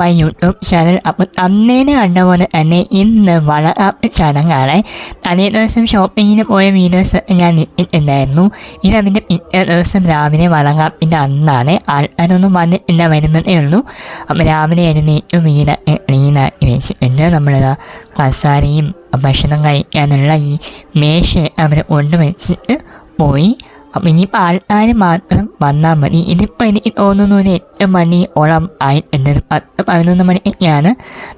My YouTube channel അപ്പോൾ അന്നേനെ കണ്ട പോലെ തന്നെ ഇന്ന് വളരെ ചടങ്ങാണ്. തലേ ദിവസം ഷോപ്പിങ്ങിന് പോയ വീഡിയോസ് ഞാൻ ഇട്ടിട്ടുണ്ടായിരുന്നു ഇത് അതിന്റെ പിറ്റേ ദിവസം രാവിലെ വളങ്ങാപ്പിന്റെ അന്നാണ്. ആൾക്കാരൊന്നും വന്നിട്ടില്ല വരുന്നതേ ഉള്ളൂ. അപ്പോൾ രാവിലെ എഴുന്നേറ്റ് വീട് ക്ലീനാക്കി വെച്ചിട്ടുണ്ട്. നമ്മളിതാ കസാരയും ഭക്ഷണം കഴിക്കാനുള്ള ഈ മേശ അവർ കൊണ്ടുവച്ചിട്ട് പോയി. അപ്പം ഇനിയിപ്പോൾ ആൾക്കാർ മാത്രം വന്നാൽ മതി. ഇതിപ്പോൾ എനിക്ക് തോന്നുന്നു ഒരു എട്ട് മണി ഓളം ആയിട്ടുണ്ട് ഒരു പത്ത് പതിനൊന്ന് മണിക്കാണ്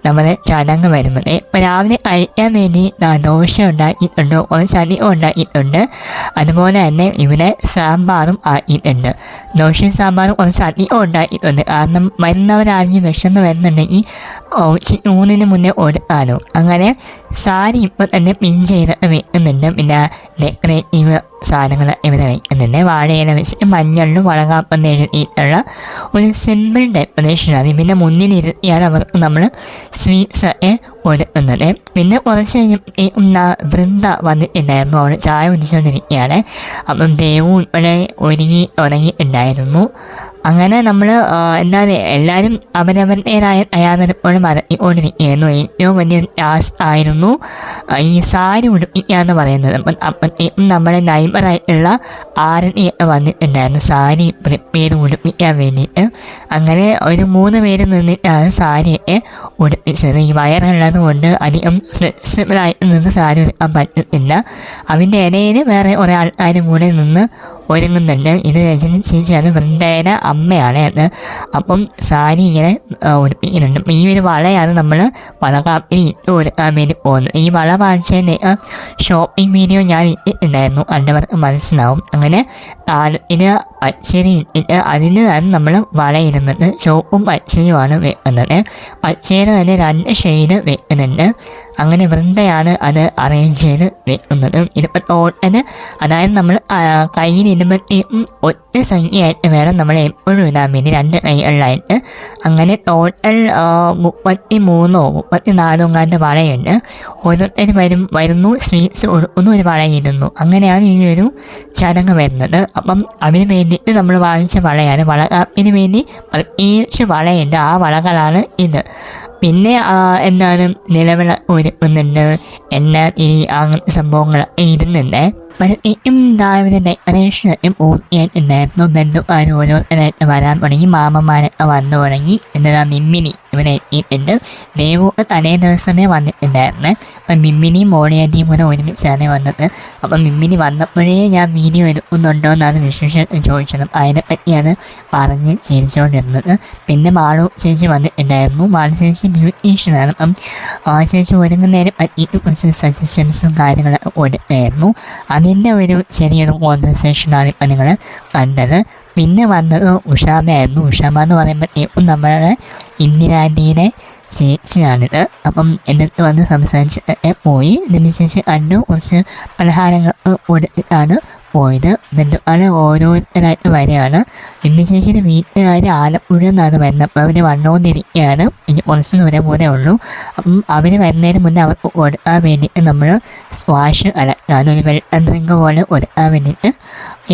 നമ്മുടെ ചടങ്ങ് വരുന്നത്. ഇപ്പം രാവിലെ കഴിക്കാൻ വേണ്ടി ദോശ ഉണ്ടാക്കിയിട്ടുണ്ട് കുറച്ച് ചതി ഉണ്ടാക്കിയിട്ടുണ്ട്. അതുപോലെ തന്നെ ഇവിടെ സാമ്പാറും ആക്കിയിട്ടുണ്ട്. ദോശയും സാമ്പാറും കുറച്ച് ചതി ഉണ്ടാക്കിയിട്ടുണ്ട്. കാരണം വരുന്നവരാരെങ്കിലും വിശന്ന് വരുന്നുണ്ടെങ്കിൽ ഊണിന് മുന്നേ കൊടുക്കാനോ അങ്ങനെ സാരി ഇപ്പം തന്നെ പിൻ ചെയ്ത് വെക്കുന്നുണ്ട് പിന്നെ ഡെക്കറേറ്റീവ് സാധനങ്ങൾ ഇവിടെ വെക്കുന്നുണ്ട് വാഴയില വെച്ചിട്ട് മഞ്ഞളിലും വളകാപ്പം എഴുതിയിട്ടുള്ള ഒരു സിമ്പിൾ ഡെക്കറേഷനാണ് പിന്നെ മുന്നിലിരുത്തിയാൽ അവർക്ക് നമ്മൾ സ്വീറ്റ്സ് ഒരുക്കുന്നത് പിന്നെ കുറച്ച് കഴിഞ്ഞ വൃന്ദ വന്നിട്ടുണ്ടായിരുന്നു. അവൾ ചായ കുടിച്ചുകൊണ്ടിരിക്കുകയാണ്. അപ്പം ദേവും ഇവിടെ ഒരുങ്ങി തുടങ്ങിയിട്ടുണ്ടായിരുന്നു അങ്ങനെ നമ്മൾ എന്താ എല്ലാവരും അവരവരുടേതായ തയ്യാറെടുപ്പുകൾ മറക്കിക്കൊണ്ടിരിക്കുകയായിരുന്നു ഏറ്റവും വലിയ ടാസ്ക് ആയിരുന്നു ഈ സാരി ഉടുപ്പിക്കുക എന്ന് പറയുന്നത്. അപ്പം നമ്മുടെ നൈബറായിട്ടുള്ള ആരണി വന്നിട്ടുണ്ടായിരുന്നു. സാരി പേര് ഉടുപ്പിക്കാൻ വേണ്ടിയിട്ട്. അങ്ങനെ ഒരു മൂന്ന് പേര് നിന്നിട്ടാണ് സാരിയൊക്കെ ഉടുപ്പിച്ചത്. ഈ വയറുള്ളത് കൊണ്ട് അധികം ഫ്ലെക്സിബിളായിട്ട് നിന്ന് സാരി ഉടുക്കാൻ പറ്റത്തില്ല അതിന്റെ ഇടയിൽ വേറെ ഒരാൾക്കാരും കൂടെ നിന്ന് ഒരുങ്ങുന്നുണ്ട് ഇത് രജനി ചേച്ചിയാണ് വൃന്ദയുടെ അമ്മയാണ് അത് അപ്പം സാരി ഇങ്ങനെ ഉടുപ്പിക്കുന്നുണ്ട് ഈ ഒരു വളയാണ് നമ്മൾ വളകാപ്പിന് ഇട്ട് കൊടുക്കാൻ വേണ്ടി പോകുന്നത്. ഈ വള വാങ്ങിച്ചതിന്റെ ഷോപ്പിംഗ് വീഡിയോ ഞാൻ ഇട്ടിട്ടുണ്ടായിരുന്നു അതിന്റെ മനസ്സിലാവും. അങ്ങനെ താലത്തിന് പച്ചരി ഇട്ടിട്ട് അതിന് തന്നെ നമ്മൾ വളയിടുന്നത്. ചുവപ്പും പച്ചരിയുമാണ് വെക്കുന്നത് പച്ചരി തന്നെ രണ്ട് ഷെയ്ഡ് വെക്കുന്നുണ്ട് അങ്ങനെ വൃന്ദയാണ് അത് അറേഞ്ച് ചെയ്ത് വെക്കുന്നത്. ഇതിപ്പോൾ ടോട്ടൽ അതായത് നമ്മൾ കയ്യിൽ ഇരുപത്തി ഒറ്റ സംഖ്യയായിട്ട് വേണം നമ്മൾ എപ്പോഴും ഇടാൻ വേണ്ടി. രണ്ട് കൈകളിലായിട്ട്. അങ്ങനെ ടോട്ടൽ മുപ്പത്തി മൂന്നോ മുപ്പത്തി നാലോ കാലത്ത് വളയുണ്ട്. ഓരോരുത്തർ വരും വരുന്നു സ്വീറ്റ്സ് കൊടുക്കുന്നു ഒരു വളയിരുന്നു അങ്ങനെയാണ് ഈ ഒരു ചടങ്ങ് വരുന്നത്. അപ്പം അതിന് വേണ്ടിയിട്ട് നമ്മൾ വാങ്ങിച്ച വളയാണ്. വളകാപ്പിന് വേണ്ടി പ്രത്യേകിച്ച് വളയുണ്ട് ആ വളകളാണ് ഇത്. പിന്നെ എന്താണ് നിലവിള ഒന്നുണ്ട്. എന്നാൽ ഈ ആ സംഭവങ്ങൾ ഇരുന്നുണ്ട് അപ്പോഴത്തേക്കും രാവിലെ ഡെക്കറേഷനും ഊട്ടിയായിട്ടുണ്ടായിരുന്നു ബന്ധുക്കാർ ഓരോരുത്തരായിട്ട് വരാൻ തുടങ്ങി. മാമന്മാരൊക്കെ വന്നു തുടങ്ങി. എന്നതാ മിമ്മിനി ഇവനെ എത്തിയിട്ടുണ്ട്. ദേവു തലേ ദിവസമേ വന്നിട്ടുണ്ടായിരുന്നു. അപ്പം മിമ്മിനി മോളിയാന്റെയും കൂടെ ഒരുമിച്ചാണ് വന്നത്. അപ്പം മിമ്മിനി വന്നപ്പോഴേ ഞാൻ വീഡിയോ എടുക്കുന്നുണ്ടോ എന്നാണ് വിശേഷം ചോദിച്ചത് അതിനെപ്പറ്റിയാണ് പറഞ്ഞ് ചിരിച്ചുകൊണ്ടിരുന്നത്. പിന്നെ മാളു ചേച്ചി വന്നിട്ടുണ്ടായിരുന്നു. മാളു ചേച്ചി ബ്യൂട്ടീഷ്യനാണ്. അപ്പം ആ ചേച്ചി ഒരുങ്ങുന്നതിനെ പറ്റിയിട്ട് കുറച്ച് സജഷൻസും കാര്യങ്ങളൊക്കെ കൊടുത്തായിരുന്നു അതിന്റെ ഒരു ചെറിയൊരു കോൺവെർസേഷനാണ് ഇപ്പം നിങ്ങൾ കണ്ടത്. പിന്നെ വന്നത് ഉഷാമയായിരുന്നു. ഉഷാമ എന്ന് പറയുമ്പോഴത്തേക്കും നമ്മുടെ ഇന്ദിരാഗാന്ധിയുടെ ചേച്ചിയാണിത്. അപ്പം എന്നിട്ട് വന്ന് സംസാരിച്ച് പോയി. ഇതിന് ചേച്ചി കണ്ടു. കുറച്ച് പലഹാരങ്ങൾ കൊടുത്തിട്ടാണ് പോയത്. ബന്ധുക്കൾ ഓരോരുത്തരായിട്ട് വരികയാണ്. ചേച്ചിയുടെ വീട്ടുകാർ ആലപ്പുഴ നിന്നാണ് വരുന്നത് അവർ വന്നുകൊണ്ടിരിക്കുകയാണ് ഇനി കുറച്ച് ദൂരം പോലെ ഉള്ളൂ. അപ്പം അവർ വരുന്നതിന് മുന്നേ അവർക്ക് കൊടുക്കാൻ വേണ്ടിയിട്ട് നമ്മൾ സ്വാഷ് അലക്കാണ് ഒരു വെള്ളം ഡ്രിങ്ക് പോലെ കൊടുക്കാൻ വേണ്ടിയിട്ട്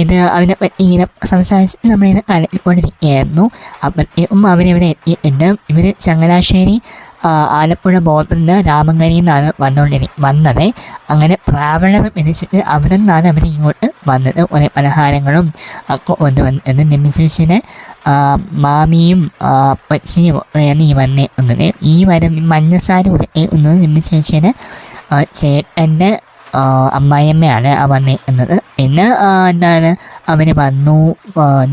ഇത് പറ്റി ഇങ്ങനെ സംസാരിച്ച് നമ്മളിങ്ങനെ കലക്കിക്കൊണ്ടിരിക്കുകയായിരുന്നു. അപ്പോഴത്തേക്കും അവരിവിടെ എത്തിയിട്ടുണ്ട്. ഇവർ ചങ്ങനാശ്ശേരി ആലപ്പുഴ ബോർഡിൽ നിന്ന് രാമങ്കരിയിൽ നിന്നാണ് വന്നുകൊണ്ടിരി വന്നത്. അങ്ങനെ പ്രാവണ വിധിച്ചിട്ട് അവിടെ നിന്നാണ് അവർ ഇങ്ങോട്ട് വന്നത്. കുറേ പലഹാരങ്ങളും ഒക്കെ എന്ന് നിമിഷേച്ചിനെ മാമിയും പച്ചിയും ഒക്കെയാണ് ഈ വന്നേക്കുന്നത് ഈ വരം മഞ്ഞസാരി ഉടക്കുന്നത് നിമിഷേച്ചിനെ ചേട്ടന്റെ അമ്മായിയമ്മയാണ് വന്നിരിക്കുന്നത് പിന്നെ എന്താണ് അവർ വന്നു.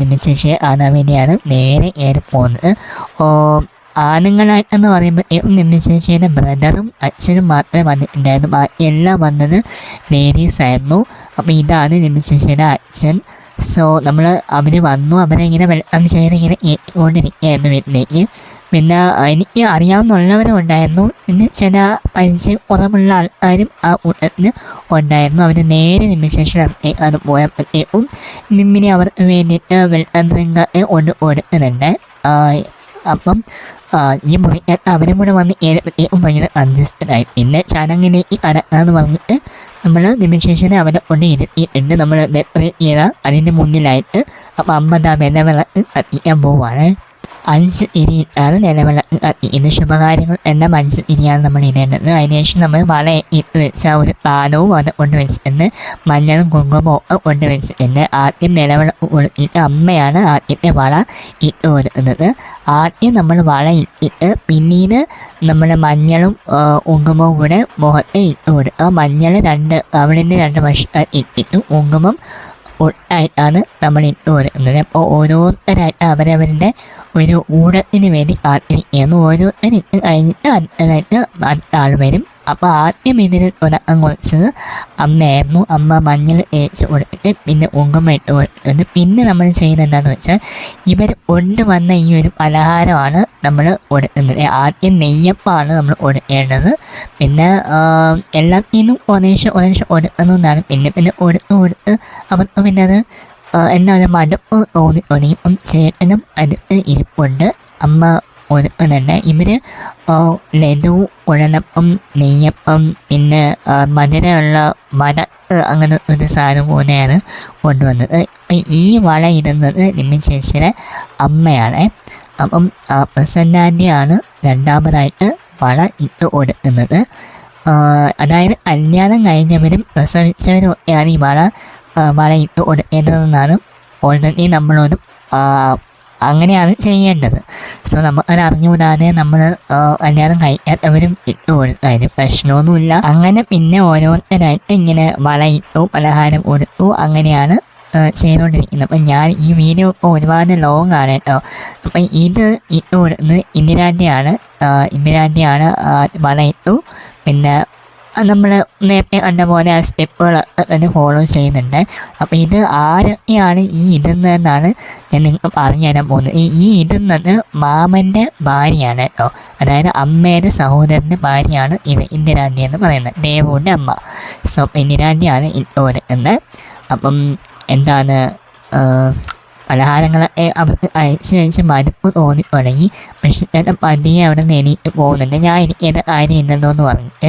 നിമിഷേച്ചിയെ ആണ് വേണ്ടിയാണ് നേരെ ഏറെ പോകുന്നത് ആണുങ്ങളായിട്ടെന്ന് പറയുമ്പോൾ നിമ്മി ചേച്ചിയുടെ ബ്രദറും അച്ഛനും മാത്രമേ വന്നിട്ടുണ്ടായിരുന്നു. എല്ലാം വന്നത് ലേഡീസ് ആയിരുന്നു. അപ്പോൾ ഇതാണ് നിമ്മി ചേച്ചിയുടെ അച്ഛൻ. സോ നമ്മൾ അവർ വന്നു. അവരെ ഇങ്ങനെ വെള്ളം ചെയ്ത് ഇങ്ങനെ കൊണ്ടിരിക്കുകയായിരുന്നു വീട്ടിലേക്ക്. പിന്നെ എനിക്ക് അറിയാവുന്നുള്ളവരും ഉണ്ടായിരുന്നു. പിന്നെ ചില പരിചയം കുറവുള്ള ആൾക്കാരും ആ കൂട്ടത്തിന് ഉണ്ടായിരുന്നു. അവർ നേരെ നിമിഷം അത് പോയപ്പോഴത്തേക്കും നിമ്മിനെ അവർക്ക് വേണ്ടിയിട്ട് വെള്ളം കൊണ്ട് കൊടുക്കുന്നുണ്ട് അപ്പം ഈ മുറിക്കകത്ത് അവരും കൂടെ വന്ന് ഭയങ്കര കൺജസ്റ്റഡായി പിന്നെ ചാനങ്ങനെ ഈ അടക്കാന്ന് പറഞ്ഞിട്ട് നമ്മൾ നിമിഷേഷനെ അവരെ കൊണ്ട് ഇരുത്തിയിട്ടുണ്ട്. നമ്മൾ ഡെക്കറേറ്റ് ചെയ്ത അതിന്റെ മുന്നിലായിട്ട്. അപ്പം അമ്മ ദാ വില വിളക്ക് കത്തിക്കാൻ പോവുകയാണ് അഞ്ച് ഇരി അത് നിലവിള ഇന്ന് ശുഭകാര്യങ്ങൾ എന്ന അഞ്ച് ഇരിയാണ് നമ്മൾ ഇടേണ്ടത്. അതിനുശേഷം നമ്മൾ വല ഇട്ട് വെച്ച ഒരു പാലവും അത് കൊണ്ട് വെച്ചിട്ടുണ്ട് മഞ്ഞളും കുങ്കുമവും കൊണ്ട് വെച്ചിട്ടുണ്ട് ആദ്യം നിലവിള കൊടുത്തിട്ട് അമ്മയാണ് ആദ്യത്തെ വള ഇട്ട് കൊടുക്കുന്നത് ആദ്യം നമ്മൾ വള ഇട്ടിട്ട് പിന്നീട് നമ്മൾ മഞ്ഞളും കുങ്കുമവും കൂടെ മുഖത്ത് ഇട്ട് കൊടുക്കുക മഞ്ഞൾ രണ്ട് അവിടെ രണ്ട് വശത്ത് ഇട്ടിട്ട് കുങ്കുമം ഒട്ടായിട്ടാണ് നമ്മൾ ഇട്ടു കൊടുക്കുന്നത് അപ്പോൾ ഓരോരുത്തരായിട്ട് അവരവരുടെ ഒരു ഊഴത്തിന് വേണ്ടി കാത്തിരിക്കുന്നു ഓരോരുത്തരിട്ട് കഴിഞ്ഞിട്ട് അടുത്തതായിട്ട് അടുത്ത ആൾ വരും അപ്പോൾ ആദ്യം ഇവർ തുടക്കം കുറിച്ചത് അമ്മയായിരുന്നു അമ്മ മഞ്ഞൾ തേച്ച് കൊടുത്തിട്ട് പിന്നെ ഉങ്കുമ ഇട്ട് കൊടുത്തിട്ടുണ്ട്. പിന്നെ നമ്മൾ ചെയ്യുന്നത് എന്താണെന്ന് വെച്ചാൽ ഇവർ കൊണ്ടുവന്ന ഈ ഒരു പലഹാരമാണ് നമ്മൾ കൊടുക്കുന്നത്. ആദ്യം നെയ്യപ്പമാണ് നമ്മൾ കൊടുക്കേണ്ടത്. പിന്നെ എല്ലാത്തിനും ഒന്നേശം ഒന്നേശം കൊടുക്കുന്നതാണ് പിന്നെ പിന്നെ കൊടുത്ത് കൊടുത്ത് അവർക്ക് പിന്നെ അത് ആ, എന്നാ ഒരു മടുപ്പ് തോന്നി തുടങ്ങി ചേട്ടനും അടുത്ത് ഇരിപ്പുണ്ട്. അമ്മ ഒരുക്കുന്നുണ്ട് ഇവർ ലഡു ഉഴലപ്പം നെയ്യപ്പം പിന്നെ മധുരമുള്ള മട അങ്ങനെ ഒരു സാധനം പോലെയാണ് കൊണ്ടുവന്നത്. ഈ വള ഇടുന്നത് നിമ്മി ചേച്ചിയുടെ അമ്മയാണ്. അപ്പം പ്രസന്നാന്റെയാണ് രണ്ടാമതായിട്ട് വള ഇട്ട് കൊടുക്കുന്നത്. അതായത് കല്യാണം കഴിഞ്ഞവരും പ്രസവിച്ചവരും ഒക്കെയാണ് ഈ വള വള ഇട്ട് കൊടുക്കേണ്ടതെന്നാണ് ഓൾറെഡി നമ്മളോട് അങ്ങനെയാണ് ചെയ്യേണ്ടത്. സോ നമ്മൾ അത് അറിഞ്ഞുകൂടാതെ നമ്മൾ കല്യാണം അവരും ഇട്ട് കൊടുത്തു അതിന് പ്രശ്നമൊന്നുമില്ല. അങ്ങനെ പിന്നെ ഓരോരുത്തരായിട്ട് ഇങ്ങനെ വള ഇട്ടു പലഹാരം കൊടുത്തു അങ്ങനെയാണ് ചെയ്തുകൊണ്ടിരിക്കുന്നത്. അപ്പം ഞാൻ ഈ വീഡിയോ ഇപ്പോൾ ഒരുപാട് ലോങ് ആണ് കേട്ടോ അപ്പം ഇത് ഇട്ടു കൊടുക്കുന്നത് ഇന്ദിരാന്റെയാണ് ഇന്ദിരാന്റെയാണ് വള ഇട്ടു പിന്നെ നമ്മൾ നേരത്തെ കണ്ട പോലെ ആ സ്റ്റെപ്പുകൾ തന്നെ ഫോളോ ചെയ്യുന്നുണ്ട്. അപ്പോൾ ഇത് ആരൊക്കെയാണ് ഈ ഇടുന്നതെന്നാണ് ഞാൻ നിങ്ങൾക്ക് പറഞ്ഞു തരാൻ പോകുന്നത്. ഈ ഈ ഇടുന്നത് മാമന്റെ ഭാര്യയാണ് കേട്ടോ. അതായത് അമ്മയുടെ സഹോദരന്റെ ഭാര്യയാണ് ഇത് ഇന്ദിരാന്തി എന്ന് പറയുന്നത്. ദേവുവിന്റെ അമ്മ. സോ ഇന്ദിരാന്തിയാണ് ഇട്ട് എന്ന്. അപ്പം എന്താണ് ആ, പലഹാരങ്ങളൊക്കെ അവർക്ക് അയച്ച് കഴിച്ച് മടുപ്പ് തോന്നി തുടങ്ങി മിഷയുടെ പതിയെ അവിടെ നിന്ന് എണീറ്റ് പോകുന്നുണ്ട്. ഞാൻ എനിക്കേത് കാര്യം ഇല്ലെന്നോ എന്ന് പറഞ്ഞിട്ട്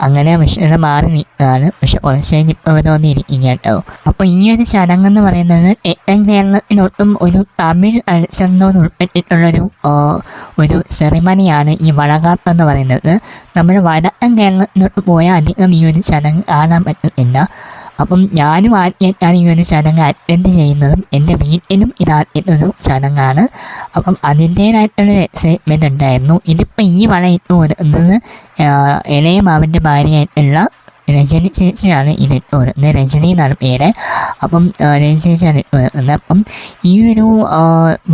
അങ്ങനെ മിഷയുടെ മാറി നിൽക്കുകയാണ്. പക്ഷെ കുറച്ച് കഴിഞ്ഞ് ഇപ്പോൾ ഇവിടെ വന്ന് ഇരിക്കും കേട്ടോ അപ്പോൾ ഈ ഒരു ചടങ്ങെന്ന് പറയുന്നത് തെക്കൻ കേരളത്തിനൊട്ടും ഒരു തമിഴ് കൾച്ചറിനോട് ഉൾപ്പെട്ടിട്ടുള്ളൊരു ഒരു സെറിമണിയാണ് ഈ വളകാപ്പ് എന്ന് പറയുന്നത്. നമ്മൾ വടക്കൻ കേരളത്തിനോട്ട് പോയാൽ അധികം ഈ ഒരു ചടങ്ങ് കാണാൻ പറ്റത്തില്ല അപ്പം ഞാനും ആദ്യമായിട്ടാണ് ഈ ഒരു ചടങ്ങ് അറ്റൻഡ് ചെയ്യുന്നതും എന്റെ വീട്ടിലും ഇത് ആദ്യത്തൊരു ചടങ്ങാണ്. അപ്പം അതിന്റേതായിട്ടുള്ള എക്സൈറ്റ്മെന്റ് ഉണ്ടായിരുന്നു. ഇതിപ്പോൾ ഈ വളയിട്ട് വരുന്നത് അവന്റെ ഇളയ മാവിന്റെ ഭാര്യയായിട്ടുള്ള രജനി ചേച്ചിയാണ് ഇതിട്ട് വരുന്നത് രജനി എന്നാണ് പേര്. അപ്പം രജനി ചേച്ചിയാണ് വരുന്നത് അപ്പം ഈ ഒരു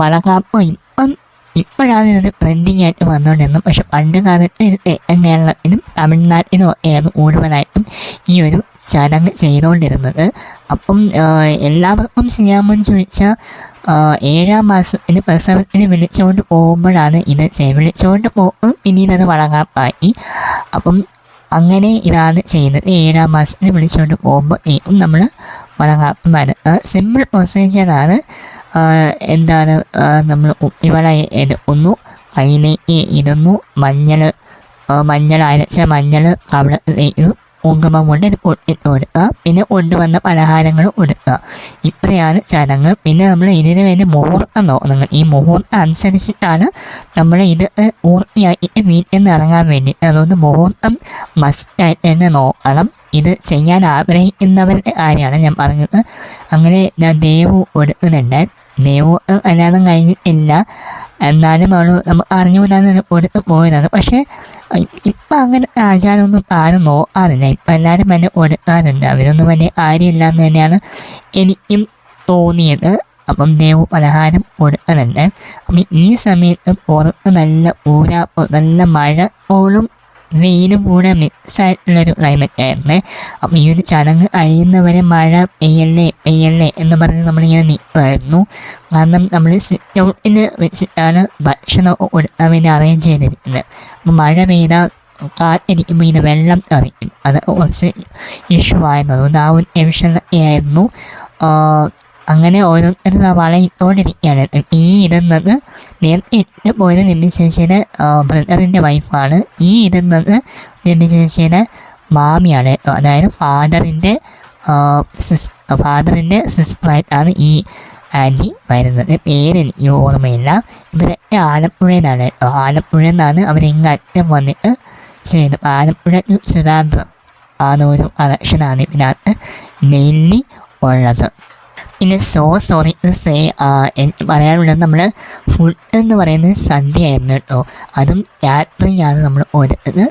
വളകാപ്പ് ഇപ്പം ഇപ്പോഴാണ് ഇത് ട്രെൻഡിങ് ആയിട്ട് വന്നുകൊണ്ടിരുന്നത് പക്ഷെ പണ്ട് കാലത്ത് കേരളത്തിലും തമിഴ്നാട്ടിലും കൂടുതലായിട്ടും ഈ ഒരു ചടങ്ങ് ചെയ്തുകൊണ്ടിരുന്നത്. അപ്പം എല്ലാവർക്കും ചെയ്യാമെന്ന് ചോദിച്ചാൽ ഏഴാം മാസത്തിന് പ്രസവത്തിന് വിളിച്ചുകൊണ്ട് പോകുമ്പോഴാണ് ഇത് വിളിച്ചുകൊണ്ട് പോകും പിന്നീട് അത് വളകാപ്പാക്കി അപ്പം അങ്ങനെ ഇതാണ് ചെയ്യുന്നത് ഏഴാം മാസത്തിന് വിളിച്ചുകൊണ്ട് പോകുമ്പോഴേക്കും നമ്മൾ വളങ്ങാപ്പം വരുന്നത് സിമ്പിൾ പ്രൊസീജിയറാണ് എന്താണ് നമ്മൾ ഇവിടെ എടുക്കുന്നു കയ്യിലേക്ക് ഇടുന്നു മഞ്ഞൾ മഞ്ഞൾ അരച്ച മഞ്ഞൾ കവളത്തിലേക്ക് കുങ്കുമം കൊണ്ട് ഇട്ട് കൊടുക്കുക പിന്നെ കൊണ്ടുവന്ന പലഹാരങ്ങൾ കൊടുക്കുക. ഇത്രയാണ് ചടങ്ങ്. പിന്നെ നമ്മൾ ഇതിന് വേണ്ടി മുഹൂർത്തം നോക്കുന്നത് ഈ മുഹൂർത്തം അനുസരിച്ചിട്ടാണ് നമ്മൾ ഇത് പൂർത്തിയാക്കിയിട്ട് വീട്ടിൽ നിന്ന് ഇറങ്ങാൻ വേണ്ടി. അതുകൊണ്ട് മുഹൂർത്തം മസ്റ്റായിട്ട് തന്നെ നോക്കണം. ഇത് ചെയ്യാൻ ആഗ്രഹിക്കുന്നവരുടെ കാര്യമാണ് ഞാൻ പറഞ്ഞത്. അങ്ങനെ ഞാൻ ദേവു കൊടുക്കുന്നുണ്ട്. ദേവു കല്യാണം ഇല്ല. എന്നാലും അവൾ നമ്മൾ അറിഞ്ഞുകൂടാതെ ഒരു പോയതാണ്. പക്ഷേ ഇപ്പം അങ്ങനെ ആചാരമൊന്നും ആരും നോക്കാറില്ല ഇപ്പം എല്ലാവരും തന്നെ ഒരുക്കാറുണ്ട് അവരൊന്നും വലിയ കാര്യമില്ല എന്ന് തന്നെയാണ് എനിക്കും തോന്നിയത്. അപ്പം ദേവു പലഹാരം കൊടുക്കുന്നുണ്ട് അപ്പം ഈ സമയത്ത് പുറത്ത് നല്ല ഊരാ നല്ല മഴക്കോളും വെയിലും കൂടെ മിക്സ് ആയിട്ടുള്ളൊരു ക്ലൈമറ്റ് ആയിരുന്നു. അപ്പം ഈ ഒരു ചടങ്ങ് കഴിയുന്നവരെ മഴ പെയ്യല്ലേ പെയ്യല്ലേ എന്ന് പറഞ്ഞ് നമ്മളിങ്ങനെ നിൽക്കുമായിരുന്നു കാരണം നമ്മൾ സിറ്റ് ഔട്ടിൽ വെച്ചിട്ടാണ് ഭക്ഷണം കൊടുക്കാൻ വേണ്ടി അറേഞ്ച് ചെയ്തിരിക്കുന്നത്. അപ്പം മഴ പെയ്താൽ കാറ്റിരിക്കുമ്പോൾ ഇങ്ങനെ വെള്ളം തെറിക്കും. അത് കുറച്ച് ഇഷ്യൂ ആയിരുന്നു. അതുകൊണ്ട് ആ ഒരു ടെൻഷനൊക്കെ ആയിരുന്നു. അങ്ങനെ ഓരോരുത്തരും വളയിട്ടോണ്ടിരിക്കുകയാണ് ഈ ഇടുന്നത് നേരത്തെ ഇട്ട് പോയത് നിമ്മി ചേച്ചിയുടെ ബ്രദറിന്റെ വൈഫാണ്. ഈ ഇരുന്നത് നിമ്മി ചേച്ചിയുടെ മാമിയാണ്. അതായത് ഫാദറിന്റെ സിസ് ഫാദറിന്റെ സിസ്റ്ററായിട്ടാണ് ഈ ആന്റി വരുന്നത്. പേരെനിക്ക് ഓർമ്മയില്ല. ഇവരൊക്കെ ആലപ്പുഴയിലാണ്. കേട്ടോ ആലപ്പുഴ നിന്നാണ് അവരിങ്ങറ്റം വന്നിട്ട് ചെയ്യുന്നത്. ആലപ്പുഴ ട്രിവാൻഡ്രം ആണ് ഒരു കണക്ഷനാണ് ഇതിനകത്ത് മെയിൻലി ഉള്ളത്. പിന്നെ സോ സോറി സേ മലയാളം നമ്മൾ ഫുഡ് എന്ന് പറയുന്നത് സദ്യയായിരുന്നു കേട്ടോ. അതും രാത്രിയാണ് നമ്മൾ ഓടുന്നത്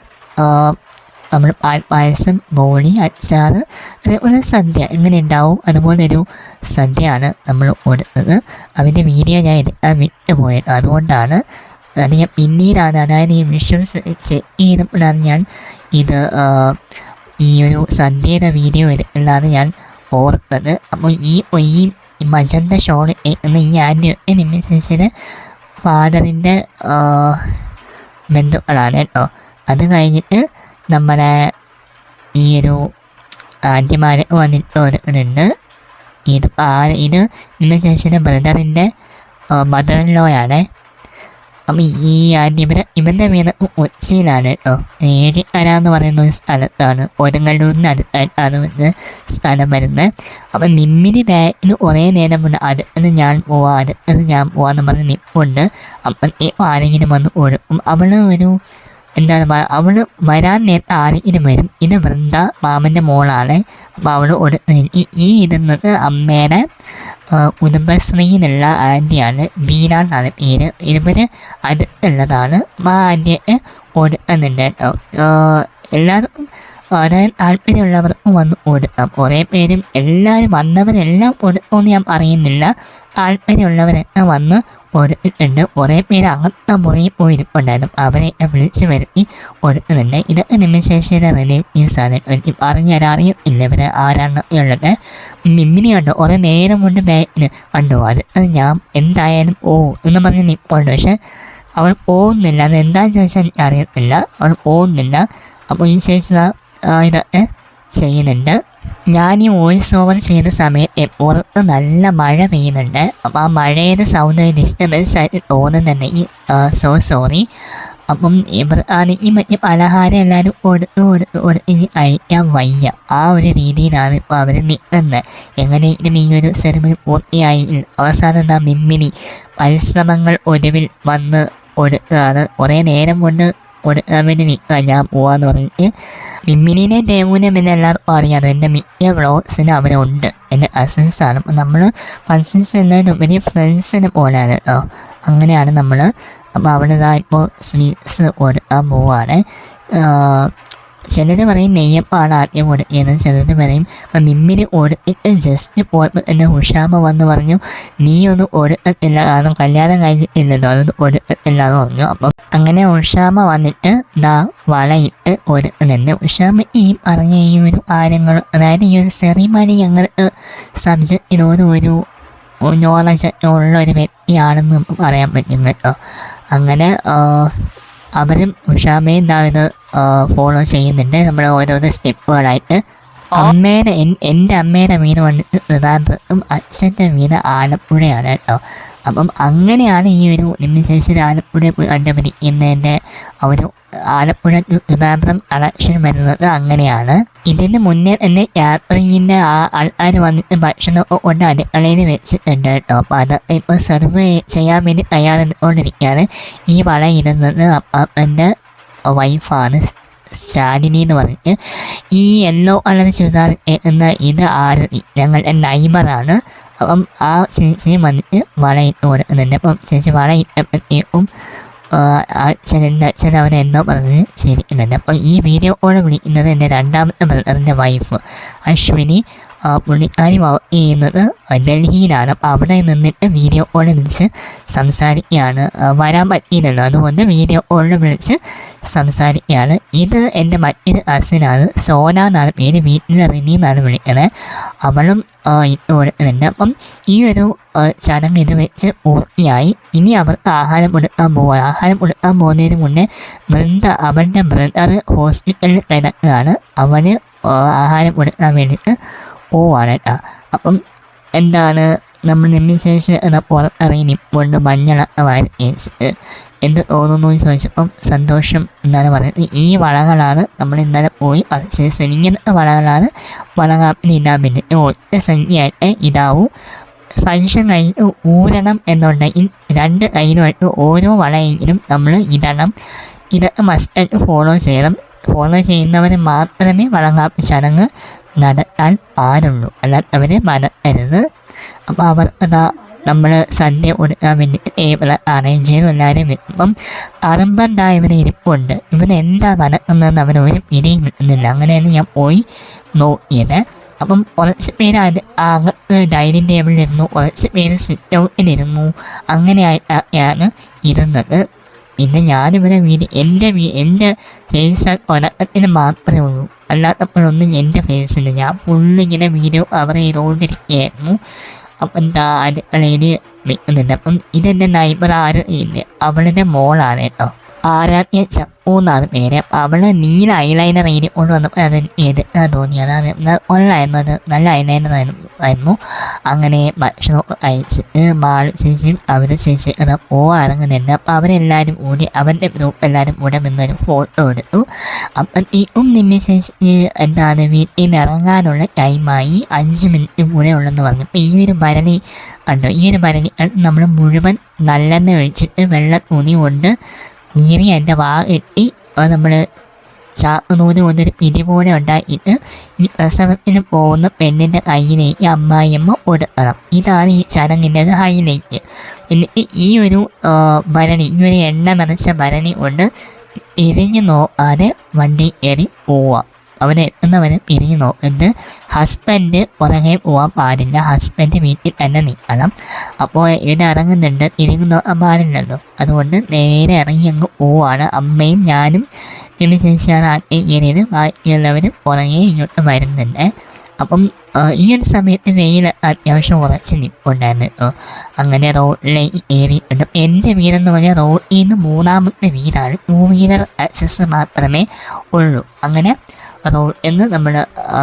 നമ്മൾ പായസം ബോളി അച്ചാർ അതേപോലെ സദ്യ എങ്ങനെ ഉണ്ടാവും? അതുപോലെ ഒരു സദ്യയാണ് നമ്മൾ ഓടുന്നത് അതിന്റെ വീഡിയോ ഞാൻ എടുക്കാൻ വിട്ടുപോയത് അതുകൊണ്ടാണ് അത് ഞാൻ പിന്നീടാണ് അതായത് ഈ വിഷ്വൽസ് ചെക്ക് ചെയ്തപ്പോഴാണ് ഞാൻ ഇത് ഈ ഒരു സദ്യയുടെ വീഡിയോ എടുക്കുന്നതാണ് ഞാൻ ഓർത്തത് അപ്പോൾ ഈ ഈ മജന്ത ഷോൾ ഞാൻ എനിമിസിന് ഫാദറിന്റെ ബന്ധുക്കളാണ് കേട്ടോ. അത് കഴിഞ്ഞിട്ട് നമ്മുടെ ഈ ഒരു ആദ്യമാരെ വന്നിട്ട് ഒരുക്കുന്നുണ്ട് ഇത് ആ ഇത് നിമിഷത്തിന് ബ്രദറിന്റെ മദർ ലോയാണ് അപ്പം ഈ ഇവരെ ഇവരുടെ വീട് കൊച്ചിയിലാണ് കേട്ടോ. ഏഴിക്കര എന്ന് പറയുന്ന ഒരു സ്ഥലത്താണ്. കൊടുങ്ങല്ലൂരിന് അടുത്തായിട്ടാണ് വരുന്ന സ്ഥലം വരുന്നത്. അപ്പം നിമ്മിനി ബാഗിന് കുറേ നേരം കൊണ്ട് അടുത്തത് ഞാൻ പോവാ അടുത്തത് ഞാൻ പോവാന്ന് പറഞ്ഞ് നിൽപ്പുണ്ട് അപ്പം ഈ ആരെങ്കിലും വന്ന് ഒഴുക്കും അവൾ ഒരു എന്താണ് അവൾ വരാൻ നേരത്തെ ആരെങ്കിലും വരും. ഇത് വൃന്ദ മാമന്റെ മോളാണ്. അപ്പോൾ അവൾ ഒരു ഈ- ഇരുന്നത് അമ്മയുടെ കുടുംബശ്രീയിലുള്ള ആന്റിയാണ് വീണ എന്നാണ് പേര്. ഇവർ അടുത്തുള്ളതാണ് ആ ആന്റിയെ ആ, എല്ലാവർക്കും അതായത് താല്പര്യമുള്ളവർക്കും വന്ന് ഒടുക്കാം കുറേ പേരും എല്ലാവരും വന്നവരെല്ലാം ഒടുക്കുമെന്ന് ഞാൻ പറയുന്നില്ല. താല്പര്യമുള്ളവരൊക്കെ വന്ന് കൊടുത്തിട്ടുണ്ട് കുറേ പേര് അങ്ങനത്തെ മുറിയിൽ പോയിരിപ്പുണ്ടായിരുന്നു അവരെ വിളിച്ച് വരുത്തി കൊടുക്കുന്നുണ്ട് ഇതൊക്കെ നിമിഷേശ്വര റിലേറ്റീവ്സ് സാധനം എനിക്ക് പറഞ്ഞു തരാറിയും ഇല്ല ഇവരെ ആരാണ് ഉള്ളത്? മിമ്മിനി കണ്ടു. കുറേ നേരം കൊണ്ട് ബാഗിന് കണ്ടു. അത് അത് ഞാൻ എന്തായാലും ഓ എന്ന് പറഞ്ഞ് നിൽപ്പുണ്ട് പക്ഷെ അവൾ പോകുന്നില്ല അത് എന്താണെന്ന് ചോദിച്ചാൽ എനിക്ക് അറിയത്തില്ല. അവൾ പോകുന്നില്ല അപ്പോൾ ഈ ശേഷം ഇതൊക്കെ ചെയ്യുന്നുണ്ട്. ഞാൻ ഈ വോയിസ് ഓവർ ചെയ്യുന്ന സമയത്ത് പുറത്ത് നല്ല മഴ പെയ്യുന്നുണ്ട്. അപ്പം ആ മഴയുടെ സൗണ്ട് ഡിസ്റ്റർബൻസ് ആയിട്ട് തോന്നുന്നുണ്ടെങ്കിൽ സോ സോറി അപ്പം ഇവർ ആണെങ്കിൽ മറ്റു പലഹാരം എല്ലാവരും കൊടുത്ത് കൊടുത്ത് കൊടുത്ത് ഇനി കഴിക്കാൻ വയ്യ. ആ ഒരു രീതിയിലാണ് ഇപ്പോൾ അവർ നിൽക്കുന്നത്. എങ്ങനെയെങ്കിലും ഈ ഒരു സെറിമണി പൂർത്തിയായി അവസാനം എന്താ മിമ്മിനി പരിശ്രമങ്ങൾ ഒടുവിൽ വന്ന് കൊടുക്കുകയാണ്. കുറേ നേരം കൊണ്ട് കൊടുക്കാൻ വേണ്ടി നിൽക്കുക ഞാൻ പോവാന്ന് പറഞ്ഞിട്ട് മിമ്മിനിനെ ദേവുവിനെ എന്ന് എല്ലാവർക്കും അറിയാം എന്റെ മിക്ക ബ്ലോഗ്സിന് അവനെ ഉണ്ട്. എന്റെ കസിൻസാണ് അപ്പം നമ്മൾ കസിൻസ് എന്നതിനുപരി ഫ്രണ്ട്സിന് പോലെയാണ് കേട്ടോ. അങ്ങനെയാണ് നമ്മൾ അപ്പോൾ അവിടെ ഇപ്പോൾ സ്വീറ്റ്സ് കൊടുക്കാൻ പോവാണ്. ചിലർ പറയും നെയ്യപ്പാണ് ആദ്യം കൊടുക്കുന്നത് ചിലർ പറയും മിമ്മിന് കൊടുത്തിട്ട് ജസ്റ്റ് പോയപ്പോൾ തന്നെ ഉഷാമ വന്ന് പറഞ്ഞു നീ ഒന്നും ഒടുക്കത്തില്ല കാരണം കല്യാണം കഴിഞ്ഞിട്ടില്ലല്ലോ അതൊന്നും ഒടുക്കത്തില്ല എന്ന് പറഞ്ഞു. അപ്പം അങ്ങനെ ഉഷാമ വന്നിട്ട് ദാ വളയിട്ട് കൊടുക്കുന്നുണ്ട് ഉഷാമ ഈ പറഞ്ഞ ഈ ഒരു കാര്യങ്ങൾ അതായത് ഈ ഒരു സെറിമണി ഞങ്ങൾക്ക് സബ്ജക്റ്റിനോട് ഒരു നോളജ് ഉള്ള ഒരു വ്യക്തിയാണെന്ന് പറയാൻ പറ്റും കേട്ടോ. അങ്ങനെ അവരും ഉഷാമയും താഴ്ന്ന് ഫോളോ ചെയ്യുന്നുണ്ട്. നമ്മൾ ഓരോരോ സ്റ്റെപ്പുകളായിട്ട് അമ്മേനെ എൻ- എന്റെ അമ്മേനെ വീട് വന്നിട്ട് ട്രിവാൻഡ്രത്തും അച്ഛന്റെ വീട് ആലപ്പുഴയാണ് കേട്ടോ. അപ്പം അങ്ങനെയാണ് ഈ ഒരു നിമിഷേഷൻ ആലപ്പുഴ പോയി എന്നതിന്റെ ഒരു ആലപ്പുഴ ഗതാഗതം കണക്ഷൻ വരുന്നത് അങ്ങനെയാണ്. ഇതിന് മുന്നേ തന്നെ ക്യാറ്ററിങ്ങിന്റെ ആ ആൾക്കാർ വന്നിട്ട് ഭക്ഷണമൊക്കെ കൊണ്ട് അടുക്കളയിൽ വെച്ചിട്ടുണ്ട് കേട്ടോ. അപ്പോൾ അത് ഇപ്പോൾ സെർവ് ചെയ്യാൻ വേണ്ടി തയ്യാറെടുത്തുകൊണ്ടിരിക്കുകയാണ് ഈ വള ഇടുന്നത് അപ്പാപ്പന്റെ വൈഫാണ് സ്റ്റാലിനി എന്ന് പറഞ്ഞിട്ട്. ഈ യെല്ലോ കളർ ചുരിദാർ എന്ന ഇത് ആര് ഞങ്ങളുടെ നൈബറാണ് അപ്പം ആ ചേച്ചി വന്നിട്ട് വളയിട്ട് കൊടുക്കുന്നുണ്ട് അപ്പം ചേച്ചി വളയിട്ടപ്പോഴത്തേക്കും ആ അച്ഛൻ അവൻ എന്നോ പറഞ്ഞ് ശരിക്കുന്നുണ്ട് അപ്പോൾ ഈ വീഡിയോ കോൾ വിളിക്കുന്നത് എന്റെ രണ്ടാമത്തെ ബ്രദറിന്റെ വൈഫ് അശ്വിനി. ആ, പുള്ളി അനുഭവം ചെയ്യുന്നത് ഡൽഹിയിലാണ് അവിടെ നിന്നിട്ട് വീഡിയോ കോൾ വിളിച്ച് സംസാരിക്കുകയാണ്. വരാൻ പറ്റിയില്ലല്ലോ. അതുകൊണ്ട് വീഡിയോ കോളിൽ വിളിച്ച് സംസാരിക്കുകയാണ്. ഇത് എന്റെ മറ്റൊരു കസിനാണ് സോന എന്നാണ് പേര്. വീട്ടിൽ റിനി എന്നാണ് വിളിക്കുന്നത് അവളും ഇട്ടുകൊടുക്കുന്നുണ്ട് ഇട്ട് കൊടുക്കുന്നുണ്ട് അപ്പം ഈ ഒരു ചടങ്ങ് ഇത് വെച്ച് പൂർത്തിയായി. ഇനി അവർക്ക് ആഹാരം കൊടുക്കാൻ പോവുക ആഹാരം കൊടുക്കാൻ പോകുന്നതിന് മുന്നേ വൃന്ദ അവളുടെ ബ്രദർ ഹോസ്പിറ്റലിൽ കിടക്കുകയാണ്. അവന് ആഹാരം കൊടുക്കാൻ വേണ്ടിയിട്ട് പോവാണ് കേട്ടോ അപ്പം എന്താണ് നമ്മൾ നിമിഷേഷ് എന്ന പുറത്തിറങ്ങി കൊണ്ട് മഞ്ഞളൊക്കെ വാരി എന്ത് തോന്നുന്നു എന്ന് ചോദിച്ചപ്പം സന്തോഷം എന്നാണ് പറയുന്നത്. ഈ വളകളാണ് നമ്മൾ ഇന്നലെ പോയി പറിച്ചത് ഇങ്ങനത്തെ വളകളാണ് വളകാപ്പിന് ഇടാൻ പിന്നെ ഒറ്റ സംഖ്യയായിട്ട് ഇതാവും. ഫംഗ്ഷൻ കഴിഞ്ഞ് ഊരണം എന്നുണ്ടെങ്കിൽ രണ്ട് കയ്യിലുമായിട്ട് ഓരോ വളയെങ്കിലും നമ്മൾ ഇടണം. ഇതൊക്കെ മസ്റ്റായിട്ട് ഫോളോ ചെയ്യണം. ഫോളോ ചെയ്യുന്നവർ മാത്രമേ വളങ്ങാപ്പ് ചടങ്ങ് നടത്താൻ പാടുള്ളൂ. അല്ലാതെ അവർ മറക്കരുത്. അപ്പോൾ അവർ അതാ നമ്മൾ സദ്യ കൊടുക്കാൻ വേണ്ടി ടേബിൾ അറേഞ്ച് ചെയ്തു എല്ലാവരും വരുമ്പം അറമ്പന്താ ഇവരെ ഇരിപ്പുണ്ട് ഇവിടെ എന്താ നടക്കുന്നതെന്ന് അവർ ഒരു പിടിയും കിട്ടുന്നില്ല അങ്ങനെയാണ് ഞാൻ പോയി നോക്കിയത്. അപ്പം കുറച്ച് പേര് അത് അകത്ത് ഡൈനിങ് ടേബിളിലിരുന്നു കുറച്ച് പേര് സിറ്റ് ഔട്ടിലിരുന്നു അങ്ങനെയായിട്ടാണ് ഇരുന്നത്. പിന്നെ ഞാനിവിടെ വീട് എന്റെ വീ എന്റെ ഫേസ് ഒരക്കത്തിന് മാത്രമേ ഉള്ളൂ. അല്ലാത്തപ്പോഴൊന്നും എന്റെ ഫേസില്ല ഞാൻ ഫുള്ളിങ്ങനെ വീഡിയോ കവർ ചെയ്തുകൊണ്ടിരിക്കുകയായിരുന്നു. അപ്പം എന്താ അടുക്കളയിൽ വെക്കുന്നുണ്ട് അപ്പം ഇതെന്റെ നൈബർ ആരും ഇല്ല. അവളുടെ മോളാണ് കേട്ടോ. ആരാധ്യ എന്നാണ് പേര്. അവൾ നീല ഐലൈനർ ഇനി കൊണ്ട് വന്നപ്പോൾ അത് ഏത് തോന്നി. അതാണ് ഉള്ളായിരുന്നു അത് നല്ല ഐലൈനർ ആയിരുന്നു. അങ്ങനെ ഭക്ഷണം അയച്ച് മാൾ ചേച്ചി അവർ ചേച്ചി എന്നാൽ ഇറങ്ങുന്നില്ല അപ്പം അവരെല്ലാവരും കൂടി അവന്റെ ഗ്രൂപ്പ് എല്ലാവരും കൂടെ നിന്നൊരു ഫോട്ടോ എടുത്തു. അപ്പം ഈ ഉം നിന്നെ ചേച്ചി എന്താണ് വീട്ടിൽ നിന്ന് ഇറങ്ങാനുള്ള ടൈമായി അഞ്ച് മിനിറ്റ് കൂടെ ഉള്ളെന്ന് പറഞ്ഞു. അപ്പം ഈ ഒരു ഭരണി കണ്ടോ. ഈ ഒരു ഭരണി നമ്മൾ മുഴുവൻ നല്ലെണ്ണ ഒഴിച്ചിട്ട് വെള്ള തുണി കൊണ്ട് എന്റെ വാ കെട്ടി. അത് നമ്മൾ ചാക്ക് നൂൽ കൊണ്ടൊരു പിരി പോലെ ഉണ്ടാക്കിയിട്ട് ഈ പ്രസവത്തിന് പോകുന്ന പെണ്ണിന്റെ കയ്യിലേക്ക് അമ്മായിയമ്മ കൊടുക്കണം. ഇതാണ് ഈ ചടങ്ങിന്റെ ഒരു ഹൈലൈറ്റ്. എന്നിട്ട് ഈ ഒരു ഭരണി ഈ ഒരു എണ്ണ നിറച്ച ഭരണി കൊണ്ട് തിരിഞ്ഞു നോക്കാതെ വണ്ടി കയറി പോവാം. അവൻ എത്തുന്നവരെ തിരിഞ്ഞു നോക്കുന്നത് ഹസ്ബൻഡ് പുറകെ പോകാൻ പാടില്ല. ഹസ്ബൻഡ് വീട്ടിൽ തന്നെ നിൽക്കണം. അപ്പോൾ ഇവൻ ഇറങ്ങുന്നുണ്ട്. നോക്കാൻ പാടില്ലല്ലോ അതുകൊണ്ട് നേരെ ഇറങ്ങി അങ്ങ് പോവാണ്. അമ്മയും ഞാനും ഇതിന് ശേഷമാണ് ആദ്യം ബാക്കിയുള്ളവരും പുറകെ ഇങ്ങോട്ട് വരുന്നുണ്ട്. അപ്പം ഈ ഒരു സമയത്ത് വെയിൽ അത്യാവശ്യം ഉറച്ച് നിൽപ്പുണ്ടായിരുന്നു. കേട്ടോ അങ്ങനെ റോഡിലേക്ക് കയറിയിട്ടുണ്ട് എന്റെ വീടെന്ന് പറഞ്ഞാൽ റോഡിൽ നിന്ന് മൂന്നാമത്തെ വീടാണ്. ടൂ വീലർ ആക്സസ് മാത്രമേ ഉള്ളൂ. അങ്ങനെ റോഡ് എന്ന് നമ്മൾ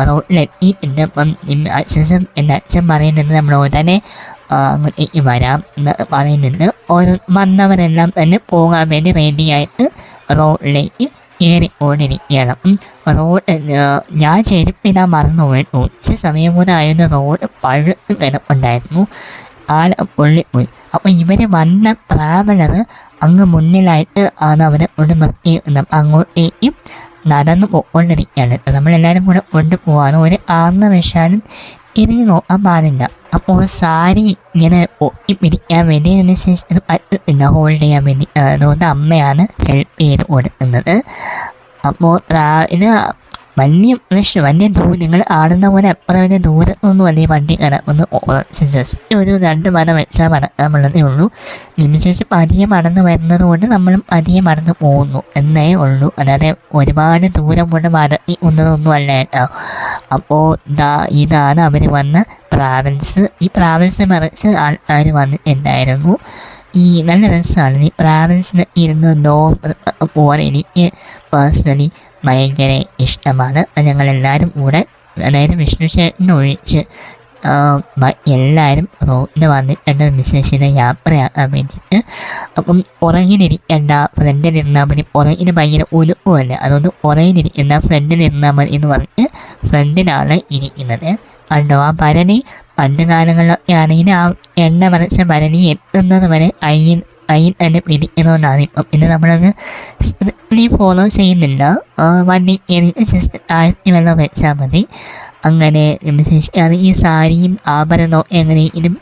റോഡിലെത്തിയിട്ടുണ്ട് അപ്പം അച്ഛൻ എന്റെ അച്ഛൻ പറയുന്നുണ്ട് നമ്മൾ ഉടനെ അങ്ങോട്ടേക്ക് വരാം എന്ന് പറയുന്നുണ്ട് ഓരോ വന്നവരെല്ലാം തന്നെ പോകാൻ വേണ്ടി റെഡിയായിട്ട് റോഡിലേക്ക് കയറിക്കൊണ്ടിരിക്കുകയാണ് ഉം, റോഡ് ഞാൻ ചെരുപ്പിടാൻ മറന്നു പോയിട്ടു ഉച്ച സമയം കൂടെ ആയിരുന്നു റോഡ് പഴുത്ത് കിടപ്പുണ്ടായിരുന്നു ആന പൊള്ളി പോയി. അപ്പം ഇവർ വന്ന ട്രാവലർ അങ്ങ് മുന്നിലായിട്ട് ആണ് അവരെ കൊണ്ട് നിർത്തിയിരുന്നത്. അങ്ങോട്ടേക്ക് നടന്നു നമ്മൾ നമ്മളെല്ലാവരും കൂടെ കൊണ്ടുപോകാൻ ഒരു ആത്മവിഷാലും ഇറങ്ങി നോക്കാൻ പാടില്ല അപ്പോൾ സാരി ഇങ്ങനെ പൊക്കി പിടിക്കാൻ വേണ്ടി അതിനുശേഷം പറ്റത്തില്ല ഹോൾഡ് ചെയ്യാൻ വേണ്ടി. അതുകൊണ്ട് അമ്മയാണ് ഹെൽപ്പ് ചെയ്ത് കൊടുക്കുന്നത്. അപ്പോൾ ഇത് വലിയ പ്രശ്നം വലിയ ദൂരം നിങ്ങൾ ആടുന്ന പോലെ എത്ര വലിയ ദൂരത്തൊന്നും വലിയ വണ്ടി കിടക്കുന്നു ജസ്റ്റ് ഒരു രണ്ട് മരം വെച്ചാൽ മടക്കാമുള്ളതേ ഉള്ളൂ നിമിഷം പതിയെ മടന്ന് വരുന്നത് കൊണ്ട് നമ്മളും പതിയെ മടന്ന് പോകുന്നു എന്നേ ഉള്ളൂ അല്ലാതെ ഒരുപാട് ദൂരം കൊണ്ട് മടങ്ങി ഒന്നതൊന്നും അല്ല കേട്ടോ അപ്പോൾ ഇതാ ഇതാണ് അവർ വന്ന പ്രാവൽസ് ഈ പ്രാവൽസ് മറിച്ച് ആൾക്കാർ വന്നിട്ടുണ്ടായിരുന്നു ഈ നല്ല രസമാണ് ഈ പ്രാവൽസിന് ഇരുന്ന് നോ പോലെ എനിക്ക് പേഴ്സണലി ഭയങ്കര ഇഷ്ടമാണ്. അത് ഞങ്ങളെല്ലാവരും കൂടെ അതായത് വിഷ്ണു ചേട്ടനെ എല്ലാവരും റോഡിന് വന്നിട്ടുണ്ട് വിശേഷിത യാത്രയാക്കാൻ വേണ്ടിയിട്ട്. അപ്പം പുറകിലിരിക്കേണ്ട ഫ്രണ്ടിലിരുന്നാൽ മതി. ഉറങ്ങിന് ഭയങ്കര ഒലുപ്പല്ലേ അതുകൊണ്ട് പുറകിലിരിക്കേണ്ട ഫ്രണ്ടിലിരുന്നാൽ മതി എന്ന് പറഞ്ഞ് ഫ്രണ്ടിലാണ് ഇരിക്കുന്നത്. കണ്ടോ? ആ ഭരണി പണ്ട് കാലങ്ങളിലൊക്കെ ആണെങ്കിൽ ആ എണ്ണ വരച്ച ഭരണി എത്തുന്നത് വരെ കയ്യിൽ കയ്യിൽ തന്നെ പിടിക്കണമെന്നാണ് ഇപ്പം പിന്നെ നമ്മളങ്ങ് നീ ഫോളോ ചെയ്യുന്നില്ല വണ്ടി ജസ്റ്റ് താഴ്ത്തി വെള്ളം വെച്ചാൽ മതി. അങ്ങനെ അത് ഈ സാരിയും ആഭരണവും എങ്ങനെയെങ്കിലും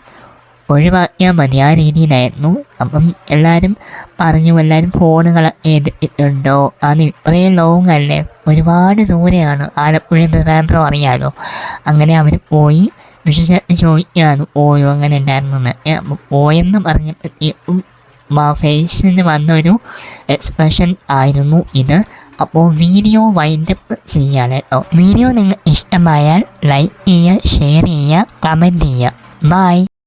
ഒഴിവാക്കിയാൽ മതി ആ രീതിയിലായിരുന്നു. അപ്പം എല്ലാവരും പറഞ്ഞു എല്ലാവരും ഫോണുകൾ എടുത്തിട്ടുണ്ടോ? അത് ഇത്രയും ലോങ് അല്ലേ? ഒരുപാട് ദൂരെയാണ്. ആലപ്പുഴ ട്രിവാൻഡ്രം അറിയാലോ. അങ്ങനെ അവർ പോയി വിശേഷം ചോദിക്കുകയാണ് പോയോ അങ്ങനെ ഉണ്ടായിരുന്നു അപ്പം പോയെന്ന് പറഞ്ഞപ്പോഴത്തേക്കും ഫേസിന് വന്നൊരു എക്സ്പ്രഷൻ ആയിരുന്നു ഇത്. അപ്പോൾ വീഡിയോ വൈൻഡപ്പ് ചെയ്യാൻ. കേട്ടോ വീഡിയോ നിങ്ങൾ ഇഷ്ടമായാൽ ലൈക്ക് ചെയ്യുക ഷെയർ ചെയ്യുക കമന്റ് ചെയ്യുക. ബൈ